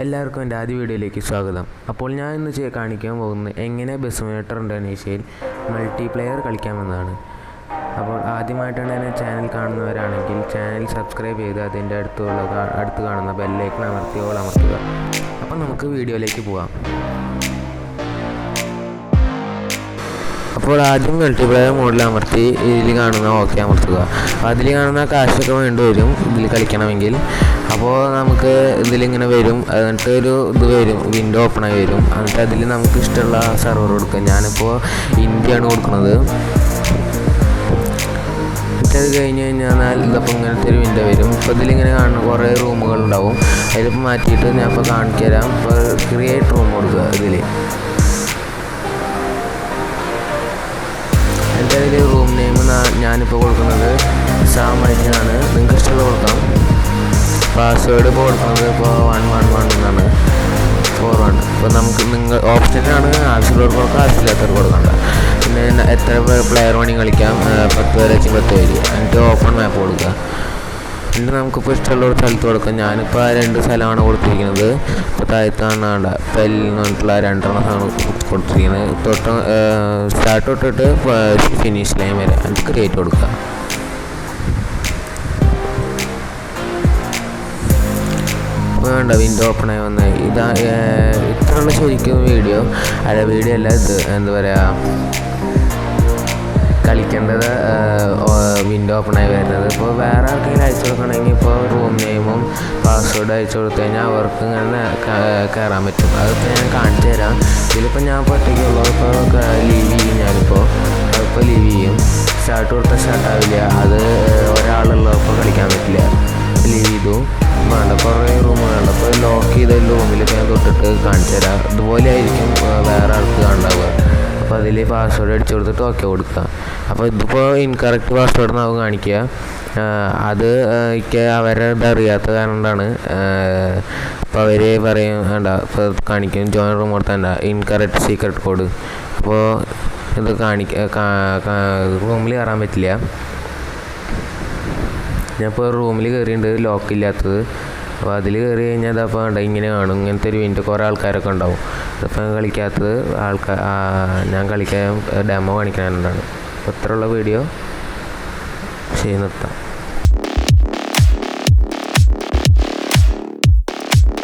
എല്ലാവർക്കും എന്റെ ആദ്യ വീഡിയോയിലേക്ക് സ്വാഗതം. അപ്പോൾ ഞാൻ ഇന്ന് കാണിക്കാൻ പോകുന്നത് എങ്ങനെ ബസ് ബെസ്മേറ്റർ മൾട്ടി മൾട്ടിപ്ലെയർ കളിക്കാമെന്നാണ്. അപ്പോൾ ആദ്യമായിട്ടാണ് എന്നെ ചാനൽ കാണുന്നവരാണെങ്കിൽ ചാനൽ സബ്സ്ക്രൈബ് ചെയ്ത് അതിന്റെ അടുത്തുള്ള അടുത്ത് കാണുന്ന ബെല്ലൈക്കൺ അമർത്തി ഓൾ അമർത്തുക. അപ്പോൾ നമുക്ക് വീഡിയോയിലേക്ക് പോകാം അപ്പോൾ ആദ്യം മൾട്ടിപ്ലെയർ മോഡിൽ അമർത്തി ഇതിൽ കാണുന്ന ഓക്കെ അമർത്തുക. അതിൽ കാണുന്ന കാശൊക്കെ വേണ്ടി വരും. ഇതിൽ കളിക്കണമെങ്കിൽ. അപ്പോൾ നമുക്ക് ഇതിലിങ്ങനെ വരും. എന്നിട്ട് ഒരു ഇത് വരും. വിൻഡോ ഓപ്പൺ ആയി വരും. എന്നിട്ട് അതിൽ നമുക്ക് ഇഷ്ടമുള്ള സെർവർ കൊടുക്കാം. ഞാനിപ്പോൾ ഇന്ത്യയാണ് കൊടുക്കുന്നത്. അത് കഴിഞ്ഞ് കഴിഞ്ഞാൽ ഇതിപ്പോൾ ഇങ്ങനത്തെ ഒരു വിൻഡോ വരും. ഇപ്പോൾ ഇതിലിങ്ങനെ കാണുന്ന കുറേ റൂമുകൾ ഉണ്ടാവും. അതിലിപ്പോൾ മാറ്റിയിട്ട് ഞാൻ ഇപ്പോൾ കാണിച്ചു തരാം ഇപ്പോൾ ക്രിയേറ്റ് റൂം കൊടുക്കുക ഇതിൽ എന്റെ അതിൽ റൂം നെയിം ഞാനിപ്പോൾ കൊടുക്കുന്നത് സാമഴിഞ്ഞാണ് നിങ്ങൾക്ക് ഇഷ്ടമുള്ള കൊടുക്കാം. പാസ്വേഡ് ഇപ്പോൾ കൊടുക്കുന്നത് ഇപ്പോൾ വൺ വൺ വൺ എന്നാണ് ഫോർ വൺ ഇപ്പോൾ നമുക്ക് നിങ്ങൾ ഓപ്ഷനാണ് ആവശ്യമുള്ളവർക്ക് കൊടുക്കാം ആവശ്യമില്ലാത്തവർക്ക് കൊടുക്കണ്ട. പിന്നെ എത്ര പ്ലെയർ വേണമെങ്കിൽ കളിക്കാം. പത്ത് പേര് വെച്ച് പത്ത് പേര്. എന്നിട്ട് ഓപ്പൺ മാപ്പ് കൊടുക്കുക. പിന്നെ നമുക്കിപ്പോൾ ഇഷ്ടമുള്ള സ്ഥലത്ത് കൊടുക്കാം. ഞാനിപ്പോൾ ആ രണ്ട് സ്ഥലമാണ് കൊടുത്തിരിക്കുന്നത്. ഇപ്പോൾ താഴത്താണ് വേണ്ട പെൽ എന്ന് പറഞ്ഞിട്ടുള്ള രണ്ടെണ്ണമാണ് കൊടുത്തിരിക്കുന്നത്. തൊട്ട് സ്റ്റാർട്ട് തൊട്ടിട്ട് ഫിനിഷ് ലൈൻ വരെ അത് ക്രിയേറ്റ് കൊടുക്കുക വേണ്ട വിൻഡോ ഓപ്പൺ ആയി വന്ന്. ഇതാ ഇത്രയുള്ള ശരിക്കും വീഡിയോ അല്ല വീഡിയോ അല്ല ഇത് എന്താ പറയുക കളിക്കേണ്ടത് വിൻഡോ ഓപ്പൺ ആയി വരുന്നത്. ഇപ്പോൾ വേറെ ആർക്കെങ്കിലും അയച്ചു കൊടുക്കണമെങ്കിൽ ഇപ്പോൾ റൂം നെയിമും പാസ്വേഡ് അയച്ചു കൊടുത്തു കഴിഞ്ഞാൽ അവർക്ക് ഇങ്ങനെ കയറാൻ പറ്റും. അതിപ്പോൾ ഞാൻ കാണിച്ചു തരാം. ഇതിലിപ്പോൾ ഞാൻ ഇപ്പോൾ ഒറ്റയ്ക്കുള്ളത് ഇപ്പോൾ ലീവ് ചെയ്യും ഞാനിപ്പോൾ അതിപ്പോൾ ലീവ് ചെയ്യും. സ്റ്റാർട്ട് കൊടുത്താൽ സ്റ്റാർട്ടാവില്ല അത് ഒരാളുള്ളപ്പോൾ കളിക്കാൻ പറ്റില്ല. ലീവ് ചെയ്തു. വേണ്ട കുറേ റൂമുകളുണ്ട് അപ്പോൾ ലോക്ക് ചെയ്ത റൂമിലൊക്കെ ഞാൻ തൊട്ടിട്ട് കാണിച്ചു തരാം. അതുപോലെ ആയിരിക്കും വേറെ ആൾക്ക് ഉണ്ടാവുക. അപ്പോൾ അതിൽ പാസ്വേഡ് അടിച്ചു കൊടുത്തിട്ട് ഓക്കെ കൊടുക്കുക അപ്പോൾ ഇതിപ്പോൾ ഇൻകറക്റ്റ് പാസ്വേഡ് എന്നാവും കാണിക്കുക. അത് എനിക്ക് അവരെ അറിയാത്ത കാരണം കൊണ്ടാണ്. അപ്പോൾ അവർ പറയും വേണ്ട ഇപ്പോൾ കാണിക്കും. ജോയിൻ റൂം കൊടുത്താൽ ഇൻകറക്റ്റ് സീക്രട്ട് കോഡ് അപ്പോൾ ഇത് കാണിക്ക റൂമിൽ കയറാൻ പറ്റില്ല. ഞാനിപ്പോൾ റൂമിൽ കയറിയിട്ടുണ്ട് ലോക്ക് ഇല്ലാത്തത്. അപ്പോൾ അതിൽ കയറി കഴിഞ്ഞാൽ അതപ്പോൾ വേണ്ട ഇങ്ങനെ കാണും. ഇങ്ങനത്തെ ഒരു വിന്റെ കുറേ ആൾക്കാരൊക്കെ ഉണ്ടാവും. അതിപ്പോൾ കളിക്കാത്തത് ആൾക്കാർ ഞാൻ കളിക്കാൻ ഡെമോ കാണിക്കാനുണ്ടാണ് അപ്പോൾ ഇത്രയുള്ള വീഡിയോ ചെയ്ത് നിർത്താം